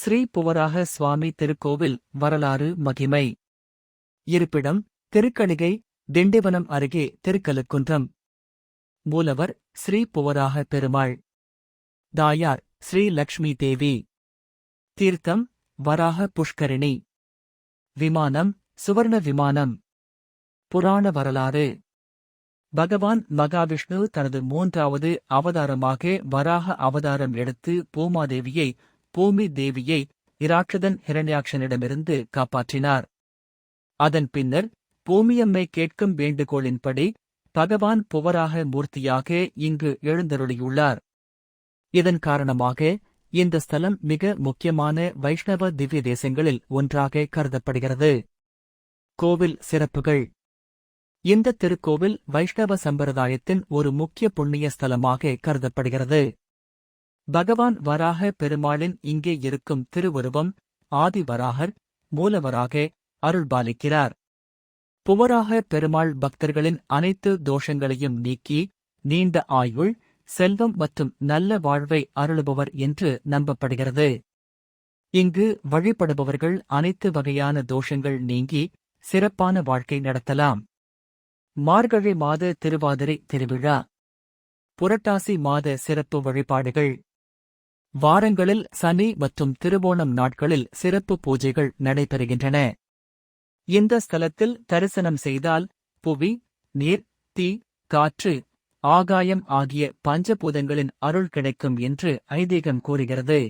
ஸ்ரீ புவராக சுவாமி திருக்கோவில் வரலாறு மகிமை. இருப்பிடம் திருக்கணிகை திண்டிவனம் அருகே திருக்கலுக்குன்றம். மூலவர் ஸ்ரீ புவராக பெருமாள். தாயார் ஸ்ரீ லக்ஷ்மி தேவி. தீர்த்தம் வராக புஷ்கரிணி. விமானம் சுவர்ண விமானம். புராண வரலாறு. பகவான் மகாவிஷ்ணு தனது மூன்றாவது அவதாரமாக வராக அவதாரம் எடுத்து பூமாதேவியை பூமி தேவியை இராட்சதன் ஹிரண்யாட்சனிடமிருந்து காப்பாற்றினார். அதன் பின்னர் பூமியம்மை கேட்கும் வேண்டுகோளின்படி பகவான் புவராக மூர்த்தியாக இங்கு எழுந்தருளியுள்ளார். இதன் காரணமாக இந்த ஸ்தலம் மிக முக்கியமான வைஷ்ணவ திவ்ய தேசங்களில் ஒன்றாக கருதப்படுகிறது. கோவில் சிறப்புகள். இந்த திருக்கோவில் வைஷ்ணவ சம்பிரதாயத்தின் ஒரு முக்கிய புண்ணிய ஸ்தலமாக கருதப்படுகிறது. பகவான் வராக பெருமாளின் இங்கே இருக்கும் திருவுருவம் ஆதிவராகர் மூலவராக அருள்பாலிக்கிறார். புவராக பெருமாள் பக்தர்களின் அனைத்து தோஷங்களையும் நீக்கி நீண்ட ஆயுள் செல்வம் மற்றும் நல்ல வாழ்வை அருளுபவர் என்று நம்பப்படுகிறது. இங்கு வழிபடுபவர்கள் அனைத்து வகையான தோஷங்கள் நீங்கி சிறப்பான வாழ்க்கை நடத்தலாம். மார்கழி மாத திருவாதிரை திருவிழா. புரட்டாசி மாத சிறப்பு வழிபாடுகள். வாரங்களில் சனி மற்றும் திருவோணம் நாட்களில் சிறப்பு பூஜைகள் நடைபெறுகின்றன. இந்த ஸ்தலத்தில் தரிசனம் செய்தால் புவி நீர் தீ காற்று ஆகாயம் ஆகிய பஞ்சபூதங்களின் அருள் கிடைக்கும் என்று ஐதீகம் கூறுகிறது.